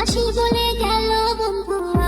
আসি বলে গেল বন্ধু।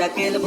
shaquille